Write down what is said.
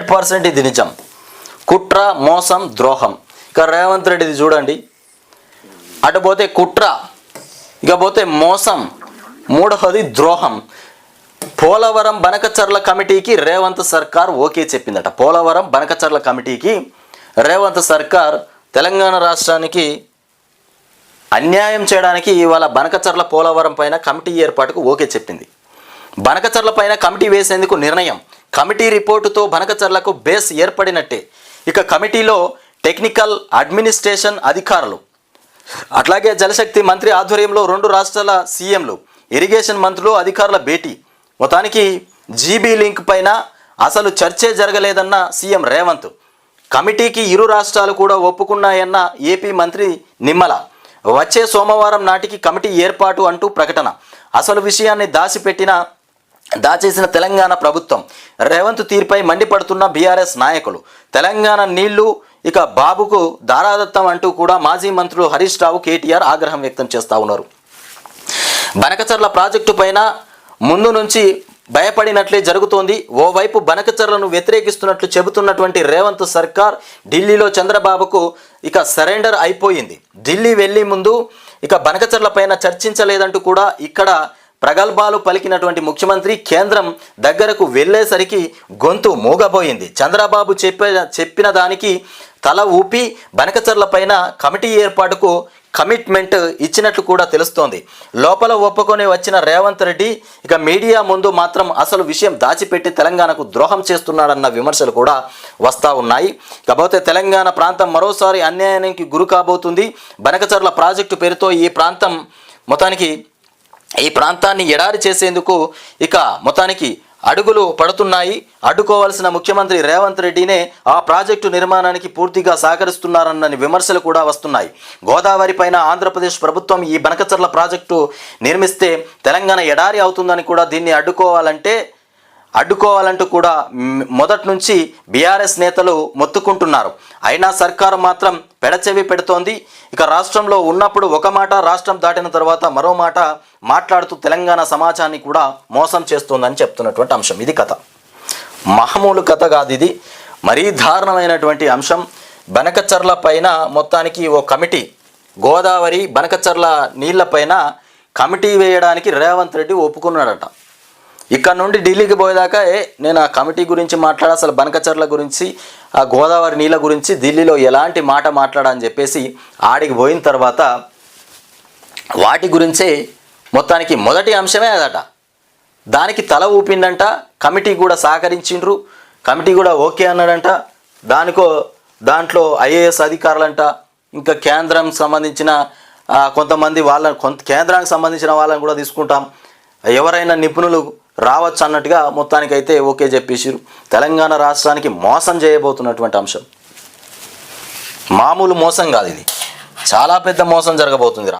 Hundred percent ఇది నిజం. కుట్ర మోసం ద్రోహం. ఇక రేవంత్ రెడ్డిది చూడండి. అటు పోతే కుట్ర ఇక పోతే మోసం మూడవది ద్రోహం. పోలవరం బనకచర్ల కమిటీకి రేవంత్ సర్కార్ ఓకే చెప్పిందట. పోలవరం బనకచర్ల కమిటీకి రేవంత్ సర్కార్ తెలంగాణ రాష్ట్రానికి అన్యాయం చేయడానికి ఇవాళ బనకచర్ల పోలవరం పైన కమిటీ ఏర్పాటుకు ఓకే చెప్పింది. బనకచర్ల పైన కమిటీ వేసేందుకు నిర్ణయం. కమిటీ రిపోర్టుతో బనకచర్లకు బేస్ ఏర్పడినట్టే. ఇక కమిటీలో టెక్నికల్ అడ్మినిస్ట్రేషన్ అధికారులు. అట్లాగే జలశక్తి మంత్రి ఆధ్వర్యంలో రెండు రాష్ట్రాల సీఎంలు ఇరిగేషన్ మంత్రులు అధికారుల భేటీ. మొత్తానికి జీబీ లింక్ పైన అసలు చర్చే జరగలేదన్న సీఎం రేవంత్. కమిటీకి ఇరు రాష్ట్రాలు కూడా ఒప్పుకున్నాయన్న ఏపీ మంత్రి నిమ్మల. వచ్చే సోమవారం నాటికి కమిటీ ఏర్పాటు అంటూ ప్రకటన. అసలు విషయాన్ని దాచిపెట్టిన దాచేసిన తెలంగాణ ప్రభుత్వం. రేవంత్ తీరుపై మండిపడుతున్న బీఆర్ఎస్ నాయకులు. తెలంగాణ నీళ్ళు ఇక బాబుకు దారాదత్తం అంటూ కూడా మాజీ మంత్రులు హరీష్ రావు కేటీఆర్ ఆగ్రహం వ్యక్తం చేస్తూ ఉన్నారు. బనకచర్ల ప్రాజెక్టు పైన ముందు నుంచి భయపడినట్లే జరుగుతోంది. ఓవైపు బనకచర్లను వ్యతిరేకిస్తున్నట్లు చెబుతున్నటువంటి రేవంత్ సర్కార్ ఢిల్లీలో చంద్రబాబుకు ఇక సరెండర్ అయిపోయింది. ఢిల్లీ వెళ్ళి ముందు ఇక బనకచర్ల పైన చర్చించలేదంటూ కూడా ఇక్కడ ప్రగల్భాలు పలికినటువంటి ముఖ్యమంత్రి కేంద్రం దగ్గరకు వెళ్ళేసరికి గొంతు మూగబోయింది. చంద్రబాబు చెప్పే చెప్పిన దానికి తల ఊపి బనకచర్ల పైన కమిటీ ఏర్పాటుకు కమిట్మెంట్ ఇచ్చినట్లు కూడా తెలుస్తోంది. లోపల ఒప్పుకొని వచ్చిన రేవంత్ రెడ్డి ఇక మీడియా ముందు మాత్రం అసలు విషయం దాచిపెట్టి తెలంగాణకు ద్రోహం చేస్తున్నాడన్న విమర్శలు కూడా వస్తూ ఉన్నాయి. కాకపోతే తెలంగాణ ప్రాంతం మరోసారి అన్యాయానికి గురి కాబోతుంది. బనకచర్ల ప్రాజెక్టు పేరుతో ఈ ప్రాంతం మొత్తానికి ఈ ప్రాంతాన్ని ఎడారి చేసేందుకు ఇక మొత్తానికి అడుగులు పడుతున్నాయి. అడ్డుకోవాల్సిన ముఖ్యమంత్రి రేవంత్ రెడ్డినే ఆ ప్రాజెక్టు నిర్మాణానికి పూర్తిగా సహకరిస్తున్నారన్న విమర్శలు కూడా వస్తున్నాయి. గోదావరి పైన ఆంధ్రప్రదేశ్ ప్రభుత్వం ఈ బనకచర్ల ప్రాజెక్టు నిర్మిస్తే తెలంగాణ ఎడారి అవుతుందని కూడా దీన్ని అడ్డుకోవాలంటే అడ్డుకోవాలంటూ కూడా మొదటి నుంచి బీఆర్ఎస్ నేతలు మొత్తుకుంటున్నారు. అయినా సర్కారు మాత్రం పెడచెవి పెడుతోంది. ఇక రాష్ట్రంలో ఉన్నప్పుడు ఒక మాట రాష్ట్రం దాటిన తర్వాత మరో మాట మాట్లాడుతూ తెలంగాణ సమాజాన్ని కూడా మోసం చేస్తోందని చెప్తున్నటువంటి అంశం. ఇది కథ. మహమూలు కథ కాదు ఇది. మరీ దారుణమైనటువంటి అంశం. బనకచర్ల పైన మొత్తానికి ఓ కమిటీ గోదావరి బనకచర్ల నీళ్ళపైన కమిటీ వేయడానికి రేవంత్ రెడ్డి ఒప్పుకున్నాడట. ఇక్కడ నుండి ఢిల్లీకి పోయేదాకా ఏ నేను ఆ కమిటీ గురించి మాట్లాడ అసలు బనకచర్ల గురించి ఆ గోదావరి నీళ్ళ గురించి ఢిల్లీలో ఎలాంటి మాట మాట్లాడని చెప్పేసి ఆడికి పోయిన తర్వాత వాటి గురించే మొత్తానికి మొదటి అంశమే అదట. దానికి తల ఊపిండంట కమిటీ కూడా సహకరించిండ్రు కమిటీ కూడా ఓకే అన్నాడంట దానికో దాంట్లో ఐఏఎస్ అధికారులంట ఇంకా కేంద్రం సంబంధించిన కొంతమంది వాళ్ళ కొంత కేంద్రానికి సంబంధించిన వాళ్ళని కూడా తీసుకుంటాం. ఎవరైనా నిపుణులు రావచ్చు అన్నట్టుగా మొత్తానికైతే ఓకే చెప్పేసారు తెలంగాణ రాష్ట్రానికి మోసం చేయబోతున్నటువంటి అంశం. మామూలు మోసం కాదు ఇది. చాలా పెద్ద మోసం జరగబోతుంది